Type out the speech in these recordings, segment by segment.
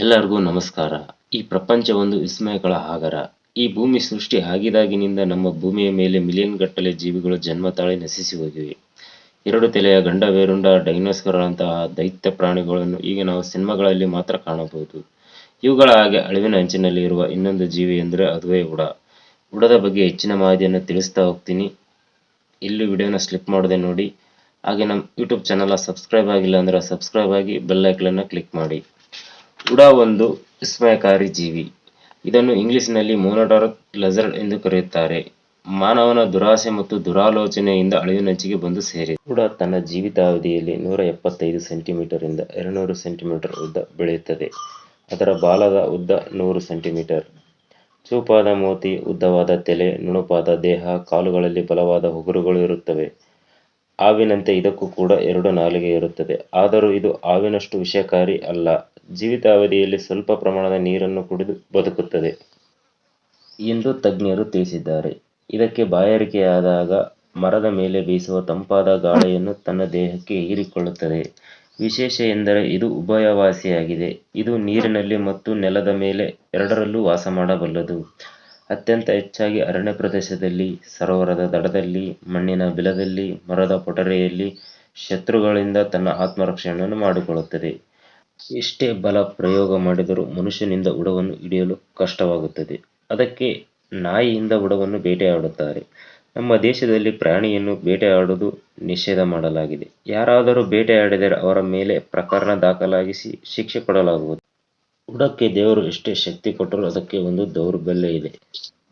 ಎಲ್ಲರಿಗೂ ನಮಸ್ಕಾರ. ಈ ಪ್ರಪಂಚ ಒಂದು ವಿಸ್ಮಯಗಳ ಆಗರ ಈ ಭೂಮಿ ಸೃಷ್ಟಿ ಆಗಿದಾಗಿನಿಂದ ನಮ್ಮ ಭೂಮಿಯ ಮೇಲೆ ಮಿಲಿಯನ್ ಗಟ್ಟಲೆ ಜೀವಿಗಳು ಜನ್ಮ ತಾಳಿ ನಶಿಸಿ ಹೋಗಿವೆ. ಎರಡು ತಲೆಯ ಗಂಡ ವೇರುಂಡ ಡೈನೋಸ್ಕರ್ಗಳಂತಹ ದೈತ್ಯ ಪ್ರಾಣಿಗಳನ್ನು ಈಗ ನಾವು ಸಿನಿಮಾಗಳಲ್ಲಿ ಮಾತ್ರ ಕಾಣಬಹುದು. ಇವುಗಳ ಹಾಗೆ ಅಳಿವಿನ ಅಂಚಿನಲ್ಲಿ ಇರುವ ಇನ್ನೊಂದು ಜೀವಿ ಎಂದರೆ ಅದುವೇ ಉಡ. ಉಡದ ಬಗ್ಗೆ ಹೆಚ್ಚಿನ ಮಾಹಿತಿಯನ್ನು ತಿಳಿಸ್ತಾ ಹೋಗ್ತೀನಿ. ಇಲ್ಲಿ ವಿಡಿಯೋನ ಸ್ಲಿಪ್ ಮಾಡದೆ ನೋಡಿ. ಹಾಗೆ ನಮ್ಮ ಯೂಟ್ಯೂಬ್ ಚಾನಲ್ ಸಬ್ಸ್ಕ್ರೈಬ್ ಆಗಿಲ್ಲ ಅಂದರೆ ಸಬ್ಸ್ಕ್ರೈಬ್ ಆಗಿ ಬೆಲ್ ಐಕಲನ್ನು ಕ್ಲಿಕ್ ಮಾಡಿ. ಉಡ ಒಂದು ವಿಸ್ಮಯಕಾರಿ ಜೀವಿ. ಇದನ್ನು ಇಂಗ್ಲಿಷ್ನಲ್ಲಿ ಮೋನೋಡಾರ್ ಲೆಸರ್ಡ್ ಎಂದು ಕರೆಯುತ್ತಾರೆ. ಮಾನವನ ದುರಾಸೆ ಮತ್ತು ದುರಾಲೋಚನೆಯಿಂದ ಅಳಿವಿನಂಚಿಗೆ ಬಂದು ಸೇರಿದೆ. ಉಡ ತನ್ನ ಜೀವಿತಾವಧಿಯಲ್ಲಿ ನೂರ ಎಪ್ಪತ್ತೈದು ಸೆಂಟಿಮೀಟರ್ ಇಂದ ಎರಡುನೂರು ಸೆಂಟಿಮೀಟರ್ ಉದ್ದ ಬೆಳೆಯುತ್ತದೆ. ಅದರ ಬಾಲದ ಉದ್ದ ನೂರು ಸೆಂಟಿಮೀಟರ್. ಚೂಪಾದ ಮೋತಿ, ಉದ್ದವಾದ ತಲೆ, ನುಣುಪಾದ ದೇಹ, ಕಾಲುಗಳಲ್ಲಿ ಬಲವಾದ ಉಗುರುಗಳು ಇರುತ್ತವೆ. ಆವಿನಂತೆ ಇದಕ್ಕೂ ಕೂಡ ಎರಡು ನಾಲಿಗೆ ಇರುತ್ತದೆ. ಆದರೂ ಇದು ಹಾವಿನಷ್ಟು ವಿಷಕಾರಿ ಅಲ್ಲ. ಜೀವಿತಾವಧಿಯಲ್ಲಿ ಸ್ವಲ್ಪ ಪ್ರಮಾಣದ ನೀರನ್ನು ಕುಡಿದು ಬದುಕುತ್ತದೆ. ಎಂದು ತಜ್ಞರು ತಿಳಿಸಿದ್ದಾರೆ. ಇದಕ್ಕೆ ಬಾಯಾರಿಕೆಯಾದಾಗ ಮರದ ಮೇಲೆ ಬೀಸುವ ತಂಪಾದ ಗಾಳಿಯನ್ನು ತನ್ನ ದೇಹಕ್ಕೆ ಹೀರಿಕೊಳ್ಳುತ್ತದೆ. ವಿಶೇಷ ಎಂದರೆ ಇದು ಉಭಯವಾಸಿಯಾಗಿದೆ. ಇದು ನೀರಿನಲ್ಲಿ ಮತ್ತು ನೆಲದ ಮೇಲೆ ಎರಡರಲ್ಲೂ ವಾಸ ಮಾಡಬಲ್ಲದು. ಅತ್ಯಂತ ಹೆಚ್ಚಾಗಿ ಅರಣ್ಯ ಪ್ರದೇಶದಲ್ಲಿ, ಸರೋವರದ ದಡದಲ್ಲಿ, ಮಣ್ಣಿನ ಬಿಲದಲ್ಲಿ, ಮರದ ಪೊಟರೆಯಲ್ಲಿ ಶತ್ರುಗಳಿಂದ ತನ್ನ ಆತ್ಮರಕ್ಷಣೆಯನ್ನು ಮಾಡಿಕೊಳ್ಳುತ್ತದೆ. ಎಷ್ಟೇ ಬಲ ಪ್ರಯೋಗ ಮಾಡಿದರೂ ಮನುಷ್ಯನಿಂದ ಉಡವನ್ನು ಹಿಡಿಯಲು ಕಷ್ಟವಾಗುತ್ತದೆ. ಅದಕ್ಕೆ ನಾಯಿಯಿಂದ ಉಡವನ್ನು ಬೇಟೆಯಾಡುತ್ತಾರೆ. ನಮ್ಮ ದೇಶದಲ್ಲಿ ಪ್ರಾಣಿಯನ್ನು ಬೇಟೆಯಾಡುವುದು ನಿಷೇಧ ಮಾಡಲಾಗಿದೆ. ಯಾರಾದರೂ ಬೇಟೆಯಾಡಿದರೆ ಅವರ ಮೇಲೆ ಪ್ರಕರಣ ದಾಖಲಾಗಿಸಿ ಶಿಕ್ಷೆ ಕೊಡಲಾಗುವುದು. ಉಡಕ್ಕೆ ದೇವರು ಎಷ್ಟೇ ಶಕ್ತಿ ಕೊಟ್ಟರೂ ಅದಕ್ಕೆ ಒಂದು ದೌರ್ಬಲ್ಯ ಇದೆ.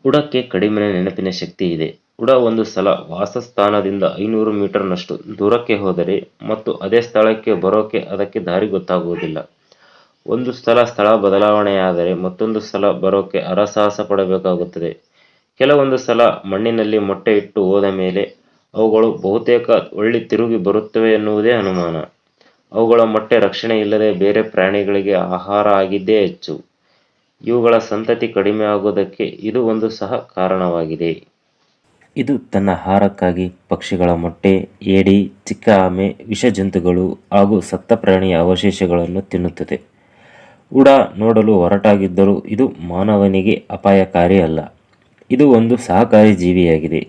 ಉಡಕ್ಕೆ ಕಡಿಮೆ ನೆನಪಿನ ಶಕ್ತಿ ಇದೆ. ಉಡ ಒಂದು ಸಲ ವಾಸಸ್ಥಾನದಿಂದ ಐನೂರು ಮೀಟರ್ನಷ್ಟು ದೂರಕ್ಕೆ ಹೋದರೆ ಮತ್ತು ಅದೇ ಸ್ಥಳಕ್ಕೆ ಬರೋಕೆ ಅದಕ್ಕೆ ದಾರಿ ಗೊತ್ತಾಗುವುದಿಲ್ಲ. ಒಂದು ಸ್ಥಳ ಸ್ಥಳ ಬದಲಾವಣೆಯಾದರೆ ಮತ್ತೊಂದು ಸಲ ಬರೋಕೆ ಅರಸಾಹಸ ಪಡಬೇಕಾಗುತ್ತದೆ. ಕೆಲವೊಂದು ಸಲ ಮಣ್ಣಿನಲ್ಲಿ ಮೊಟ್ಟೆ ಇಟ್ಟು ಹೋದ ಮೇಲೆ ಅವುಗಳು ಬಹುತೇಕ ಒಳ್ಳಿ ತಿರುಗಿ ಬರುತ್ತವೆ ಎನ್ನುವುದೇ ಅನುಮಾನ. ಅವುಗಳ ಮೊಟ್ಟೆ ರಕ್ಷಣೆ ಇಲ್ಲದೆ ಬೇರೆ ಪ್ರಾಣಿಗಳಿಗೆ ಆಹಾರ ಆಗಿದ್ದೇ ಹೆಚ್ಚು. ಇವುಗಳ ಸಂತತಿ ಕಡಿಮೆ ಆಗುವುದಕ್ಕೆ ಇದು ಒಂದು ಸಹ ಕಾರಣವಾಗಿದೆ. ಇದು ತನ್ನ ಆಹಾರಕ್ಕಾಗಿ ಪಕ್ಷಿಗಳ ಮೊಟ್ಟೆ ಏಡಿ ಚಿಕ್ಕ ಆಮೆ ವಿಷಜಂತುಗಳು ಹಾಗೂ ಸತ್ತ ಪ್ರಾಣಿಯ ಅವಶೇಷಗಳನ್ನು ತಿನ್ನುತ್ತದೆ. ಉಡ ನೋಡಲು ಹೊರಟಾಗಿದ್ದರೂ ಇದು ಮಾನವನಿಗೆ ಅಪಾಯಕಾರಿ ಅಲ್ಲ. ಇದು ಒಂದು ಸಹಕಾರಿ ಜೀವಿಯಾಗಿದೆ.